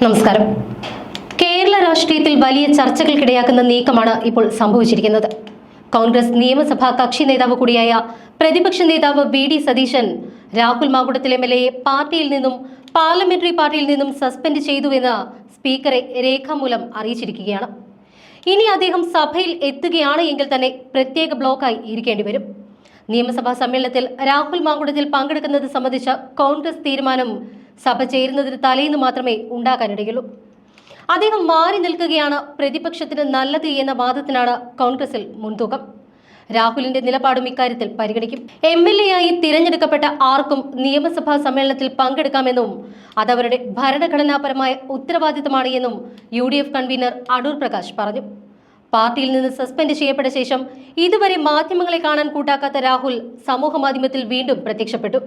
നമസ്കാരം. കേരള രാഷ്ട്രീയത്തിൽ വലിയ ചർച്ചകൾക്കിടയാക്കുന്ന നീക്കമാണ് ഇപ്പോൾ സംഭവിച്ചിരിക്കുന്നത്. കോൺഗ്രസ് നിയമസഭാ കക്ഷി നേതാവ് കൂടിയായ പ്രതിപക്ഷ നേതാവ് V D Satheesan Rahul Mamkootathil M L എയെ പാർട്ടിയിൽ നിന്നും പാർലമെന്ററി പാർട്ടിയിൽ നിന്നും സസ്പെൻഡ് ചെയ്തുവെന്ന് സ്പീക്കറെ രേഖാമൂലം അറിയിച്ചിരിക്കുകയാണ്. ഇനി അദ്ദേഹം സഭയിൽ എത്തുകയാണ് എങ്കിൽ തന്നെ പ്രത്യേക ബ്ലോക്കായി ഇരിക്കേണ്ടി വരും. നിയമസഭാ സമ്മേളനത്തിൽ രാഹുൽ മാങ്കുടത്തിൽ പങ്കെടുക്കുന്നത് സംബന്ധിച്ച കോൺഗ്രസ് തീരുമാനം സഭ ചേരുന്നതിന് തലേന്ന് മാത്രമേ ഉണ്ടാകാനിടയുള്ളൂ അദ്ദേഹം മാറി നിൽക്കുകയാണ് പ്രതിപക്ഷത്തിന് നല്ലത് എന്ന വാദത്തിനാണ് കോൺഗ്രസിൽ മുൻതൂക്കം. രാഹുലിന്റെ നിലപാടും ഇക്കാര്യത്തിൽ പരിഗണിക്കും. എം എൽ എ ആയി തിരഞ്ഞെടുക്കപ്പെട്ട ആർക്കും നിയമസഭാ സമ്മേളനത്തിൽ പങ്കെടുക്കാമെന്നും അതവരുടെ ഭരണഘടനാപരമായ ഉത്തരവാദിത്തമാണ് എന്നും U D F convener Adoor Prakash പറഞ്ഞു. പാർട്ടിയിൽ നിന്ന് സസ്പെൻഡ് ചെയ്യപ്പെട്ട ശേഷം ഇതുവരെ മാധ്യമങ്ങളെ കാണാൻ കൂട്ടാക്കാത്ത രാഹുൽ സമൂഹ മാധ്യമത്തിൽ വീണ്ടും പ്രത്യക്ഷപ്പെട്ടു.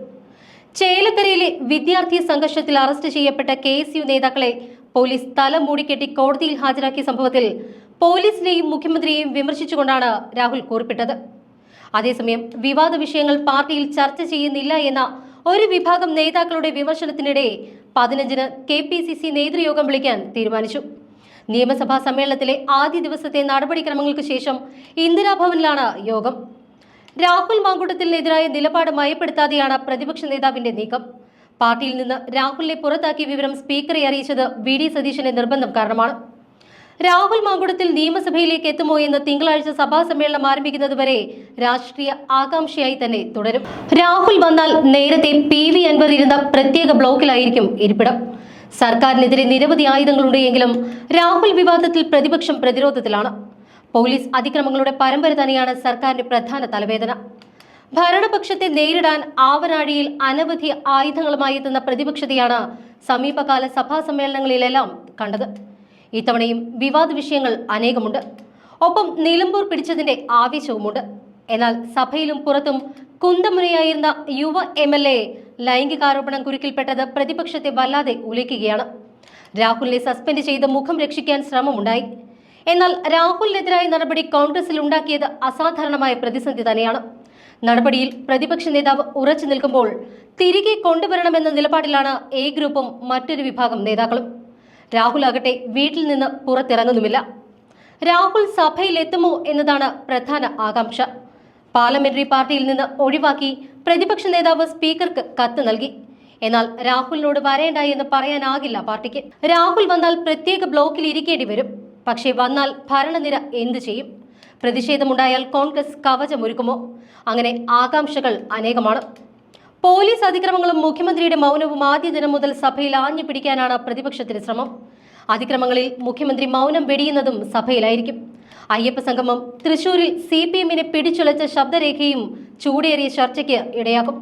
ചേലക്കരയിലെ വിദ്യാർത്ഥി സംഘർഷത്തിൽ അറസ്റ്റ് ചെയ്യപ്പെട്ട കെ എസ് യു നേതാക്കളെ പോലീസ് തലം മൂടിക്കെട്ടി കോടതിയിൽ ഹാജരാക്കിയ സംഭവത്തിൽ പോലീസിനെയും മുഖ്യമന്ത്രിയെയും വിമർശിച്ചുകൊണ്ടാണ് രാഹുൽ കുറിപ്പിട്ടത്. അതേസമയം വിവാദ വിഷയങ്ങൾ പാർട്ടിയിൽ ചർച്ച ചെയ്യുന്നില്ല എന്ന ഒരു വിഭാഗം നേതാക്കളുടെ വിമർശനത്തിനിടെ പതിനഞ്ചിന് കെ പി സി സി നേതൃയോഗം വിളിക്കാൻ തീരുമാനിച്ചു. നിയമസഭാ സമ്മേളനത്തിലെ ആദ്യ ദിവസത്തെ നടപടിക്രമങ്ങൾക്ക് ശേഷം ഇന്ദിരാഭവനിലാണ് യോഗം. രാഹുൽ മാങ്കൂട്ടത്തിനെതിരായ നിലപാട് മയപ്പെടുത്താതെയാണ് പ്രതിപക്ഷ നേതാവിന്റെ നീക്കം. പാർട്ടിയിൽ നിന്ന് രാഹുലിനെ പുറത്താക്കിയ വിവരം സ്പീക്കറെ അറിയിച്ചത് വി ഡി സതീശന്റെ നിർബന്ധം കാരണമാണ്. രാഹുൽ മാങ്കുടത്തിൽ നിയമസഭയിലേക്ക് എത്തുമോ എന്ന് തിങ്കളാഴ്ച സഭാ സമ്മേളനം ആരംഭിക്കുന്നതുവരെ രാഷ്ട്രീയ ആകാംക്ഷയായി തന്നെ തുടരും. രാഹുൽ വന്നാൽ നേരത്തെ പി വി അൻവർ ഇരുന്ന പ്രത്യേക ബ്ലോക്കിലായിരിക്കും ഇരിപ്പിടം. സർക്കാരിനെതിരെ നിരവധി ആയുധങ്ങളുണ്ടെങ്കിലും രാഹുൽ വിവാദത്തിൽ പ്രതിപക്ഷം പ്രതിരോധത്തിലാണ്. പോലീസ് അതിക്രമങ്ങളുടെ പരമ്പര തന്നെയാണ് സർക്കാരിന്റെ പ്രധാന തലവേദന. ഭരണപക്ഷത്തെ നേരിടാൻ ആവനാഴിയിൽ അനവധി ആയുധങ്ങളുമായി എത്തുന്ന പ്രതിപക്ഷത്തെയാണ് സമീപകാല സഭാ സമ്മേളനങ്ങളിലെല്ലാം കണ്ടത്. ഇത്തവണയും വിവാദ വിഷയങ്ങൾ അനേകമുണ്ട്. ഒപ്പം നിലമ്പൂർ പിടിച്ചതിന്റെ ആവേശവുമുണ്ട്. എന്നാൽ സഭയിലും പുറത്തും കുന്തമുനയായിരുന്ന യുവ എം എൽ എ ലൈംഗികാരോപണം കുരുക്കിൽപ്പെട്ടത് പ്രതിപക്ഷത്തെ വല്ലാതെ ഉലയ്ക്കുകയാണ്. രാഹുലിനെ സസ്പെൻഡ് ചെയ്ത് മുഖം രക്ഷിക്കാൻ ശ്രമമുണ്ടായി. എന്നാൽ രാഹുലിനെതിരായ നടപടി കോൺഗ്രസിൽ ഉണ്ടാക്കിയത് അസാധാരണമായ പ്രതിസന്ധി തന്നെയാണ്. നടപടിയിൽ പ്രതിപക്ഷ നേതാവ് ഉറച്ചു നിൽക്കുമ്പോൾ തിരികെ കൊണ്ടുവരണമെന്ന നിലപാടിലാണ് എ ഗ്രൂപ്പും മറ്റൊരു വിഭാഗം നേതാക്കളും. രാഹുൽ ആകട്ടെ വീട്ടിൽ നിന്ന് പുറത്തിറങ്ങുന്നുമില്ല. രാഹുൽ സഭയിൽ എത്തുമോ എന്നതാണ് പ്രധാന ആകാംക്ഷ. പാർലമെന്ററി പാർട്ടിയിൽ നിന്ന് ഒഴിവാക്കി പ്രതിപക്ഷ നേതാവ് സ്പീക്കർക്ക് കത്ത് നൽകി. എന്നാൽ രാഹുലിനോട് വരേണ്ട എന്ന് പറയാനാകില്ല പാർട്ടിക്ക്. രാഹുൽ വന്നാൽ പ്രത്യേക ബ്ലോക്കിൽ ഇരിക്കേണ്ടി വരും. പക്ഷേ വന്നാൽ ഭരണനിര എന്തു ചെയ്യും? പ്രതിഷേധമുണ്ടായാൽ കോൺഗ്രസ് കവചമൊരുക്കുമോ? അങ്ങനെ ആകാംക്ഷകൾ അനേകമാണ്. പോലീസ് അതിക്രമങ്ങളും മുഖ്യമന്ത്രിയുടെ മൗനവും ആദ്യ ദിനം മുതൽ സഭയിൽ ആഞ്ഞു പിടിക്കാനാണ് പ്രതിപക്ഷത്തിന്റെ ശ്രമം. അതിക്രമങ്ങളിൽ മുഖ്യമന്ത്രി മൗനം വെടിയുന്നതും സഭയിലായിരിക്കും. അയ്യപ്പ സംഗമം തൃശൂരിൽ സി പി എമ്മിനെ പിടിച്ചുളച്ച ശബ്ദരേഖയും ചൂടേറിയ ചർച്ചയ്ക്ക് ഇടയാക്കും.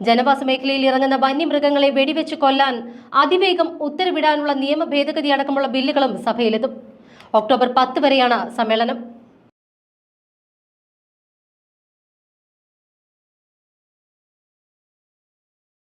ജനവാസ മേഖലയിൽ ഇറങ്ങുന്ന വന്യമൃഗങ്ങളെ വെടിവെച്ച് കൊല്ലാൻ അതിവേഗം ഉത്തരവിടാനുള്ള നിയമ ഭേദഗതി അടക്കമുള്ള ബില്ലുകളും സഭയിലെത്തും. ഒക്ടോബർ പത്ത് വരെയാണ് സമ്മേളനം.